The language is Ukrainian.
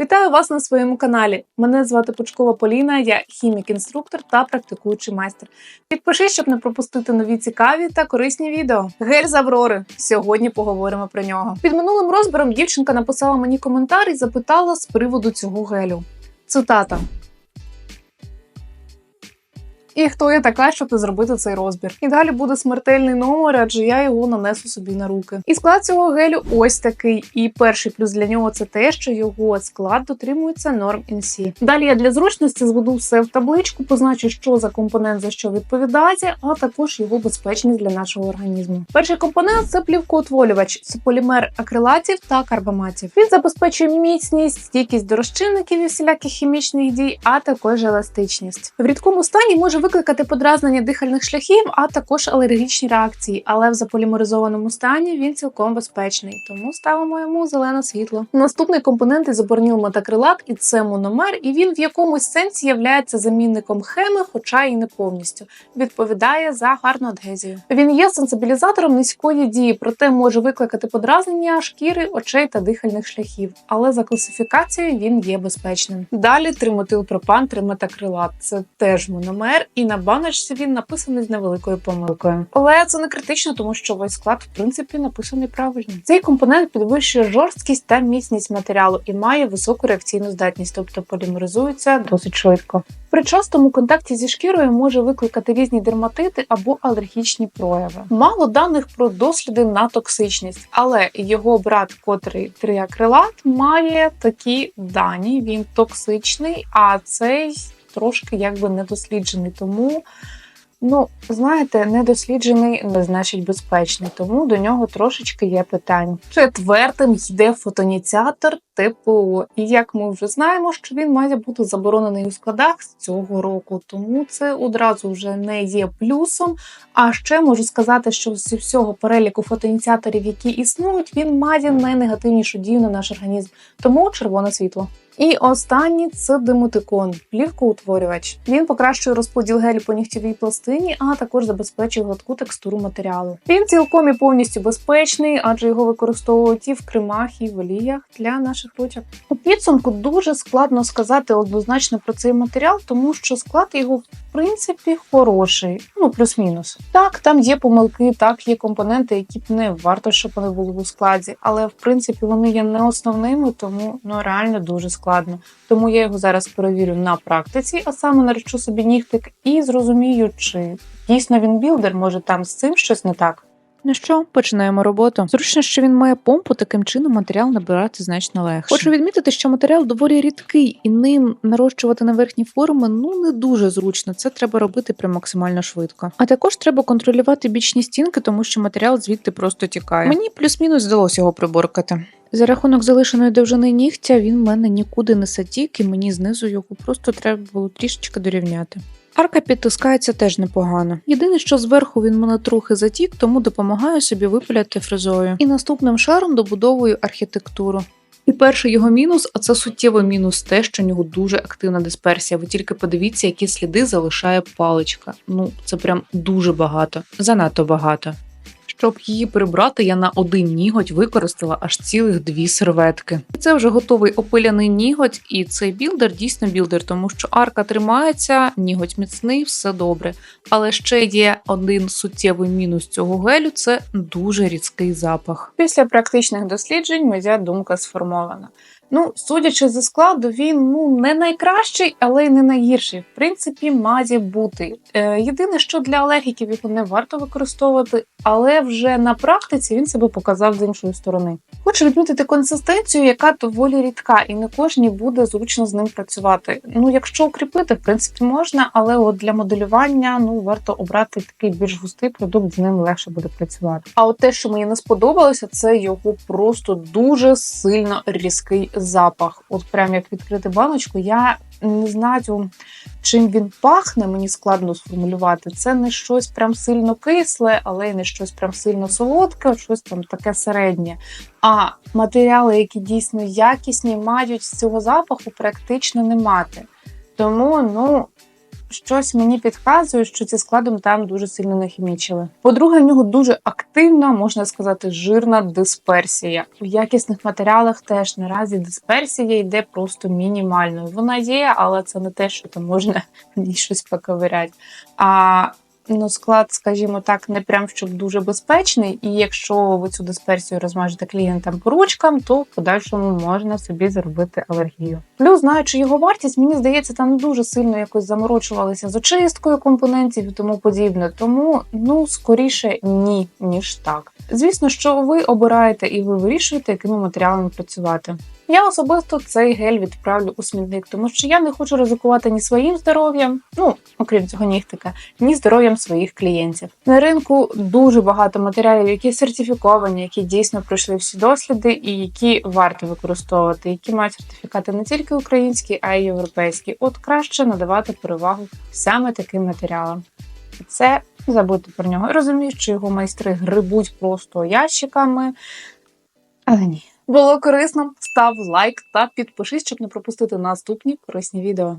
Вітаю вас на своєму каналі. Мене звати Пучкова Поліна, я хімік-інструктор та практикуючий майстер. Підпишись, щоб не пропустити нові цікаві та корисні відео. Гель з Аврори. Сьогодні поговоримо про нього. Під минулим розбором дівчинка написала мені коментар і запитала з приводу цього гелю. Цитата. І хто я така, щоб зробити цей розбір? І далі буде смертельний номер, адже я його нанесу собі на руки. І склад цього гелю ось такий. І перший плюс для нього це те, що його склад дотримується норм NC. Далі я для зручності зведу все в табличку, позначу, що за компонент за що відповідає, а також його безпечність для нашого організму. Перший компонент це плівкоутворювач, це полімер акрилатів та карбаматів. Він забезпечує міцність, стійкість до розчинників і всіляких хімічних дій, а також еластичність. В рідкому стані може викликати подразнення дихальних шляхів, а також алергічні реакції, але в заполімеризованому стані він цілком безпечний, тому ставимо йому зелене світло. Наступний компонент ізоборніл метакрилат, і це мономер, і він в якомусь сенсі являється замінником хеми, хоча і не повністю. Відповідає за гарну адгезію. Він є сенсибілізатором низької дії, проте може викликати подразнення шкіри, очей та дихальних шляхів. Але за класифікацією він є безпечним. Далі триметилпропан, триметакрилат. Це теж мономер, і на баночці він написаний з невеликою помилкою. Але це не критично, тому що весь склад в принципі написаний правильно. Цей компонент підвищує жорсткість та міцність матеріалу і має високу реакційну здатність, тобто полімеризується досить швидко. При частому контакті зі шкірою може викликати різні дерматити або алергічні прояви. Мало даних про досліди на токсичність, але його брат, котрий триакрилат, має такі дані. Він токсичний, а цей трошки якби недосліджений. Тому, ну, знаєте, недосліджений не значить безпечний, тому до нього трошечки є питань. Четвертим йде фотоніціатор ТПО. І як ми вже знаємо, що він має бути заборонений у складах з цього року, тому це одразу вже не є плюсом. А ще можу сказати, що зі всього переліку фотоініціаторів, які існують, він має найнегативнішу дію на наш організм, тому червоне світло. І останній це демотикон, плівкоутворювач. Він покращує розподіл гелю по нігтєвій пластині, а також забезпечує гладку текстуру матеріалу. Він цілком і повністю безпечний, адже його використовують і в кремах, і в оліях для наших ручок. У підсумку дуже складно сказати однозначно про цей матеріал, тому що склад його принципі хороший, ну плюс-мінус. Так, там є помилки, так є компоненти, які б не варто, щоб вони були у складі, але в принципі вони є не основними, тому ну реально дуже складно. Тому я його зараз перевірю на практиці, а саме наречу собі нігтик і зрозумію, чи дійсно він білдер, може там з цим щось не так. Ну що, починаємо роботу. Зручно, що він має помпу, таким чином матеріал набирати значно легше. Хочу відмітити, що матеріал доволі рідкий, і ним нарощувати на верхні форми ну не дуже зручно. Це треба робити прям максимально швидко. А також треба контролювати бічні стінки, тому що матеріал звідти просто тікає. Мені плюс-мінус вдалося його приборкати. За рахунок залишеної довжини нігтя він в мене нікуди не сатік, і мені знизу його просто треба було трішечки дорівняти. Арка підтискається теж непогано. Єдине, що зверху він мене трохи затік, тому допомагаю собі випиляти фрезою. І наступним шаром добудовую архітектуру. І перший його мінус, а це суттєво мінус, те, що в нього дуже активна дисперсія. Ви тільки подивіться, які сліди залишає паличка. Ну, це прям дуже багато, занадто багато. Щоб її прибрати, я на один ніготь використала аж цілих дві серветки. Це вже готовий опиляний ніготь, і цей білдер дійсно білдер, тому що арка тримається, ніготь міцний, все добре. Але ще є один суттєвий мінус цього гелю це дуже різкий запах. Після практичних досліджень моя думка сформована. Ну, судячи зі складу, він ну не найкращий, але й не найгірший. В принципі, має бути. Е, єдине, що для алергіків його не варто використовувати, але вже на практиці він себе показав з іншої сторони. Хочу відмітити консистенцію, яка доволі рідка, і не кожній буде зручно з ним працювати. Ну, якщо укріпити, в принципі, можна, але от для моделювання ну варто обрати такий більш густий продукт, з ним легше буде працювати. А от те, що мені не сподобалося, це його просто дуже сильно різкий запах. От прям як відкрити баночку, я не знаю, чим він пахне, мені складно сформулювати. Це не щось прям сильно кисле, але й не щось прям сильно солодке, щось там таке середнє. А матеріали, які дійсно якісні, мають з цього запаху практично не мати. Тому, ну. Щось мені підказує, що зі складом там дуже сильно нахімічили. По-друге, в нього дуже активна, можна сказати, жирна дисперсія. У якісних матеріалах теж наразі дисперсія йде просто мінімальною. Вона є, але це не те, що там можна щось поковиряти. А ну, склад, скажімо так, не прям щоб дуже безпечний. І якщо ви цю дисперсію розмажете клієнтам по ручкам, то в подальшому можна собі заробити алергію. Плюс, знаючи його вартість, мені здається, там дуже сильно якось заморочувалися з очисткою компонентів і тому подібне. Тому ну скоріше ні, ніж так. Звісно, що ви обираєте і ви вирішуєте, якими матеріалами працювати. Я особисто цей гель відправлю у смітник, тому що я не хочу ризикувати ні своїм здоров'ям, ну окрім цього нігтика, ні здоров'ям своїх клієнтів. На ринку дуже багато матеріалів, які сертифіковані, які дійсно пройшли всі досліди, і які варто використовувати, які мають сертифікати не тільки українські, а й європейські. От краще надавати перевагу саме таким матеріалам. Це забудьте про нього. Я розумію, що його майстри грибуть просто ящиками, але ні. Було корисно, став лайк та підпишись, щоб не пропустити наступні корисні відео.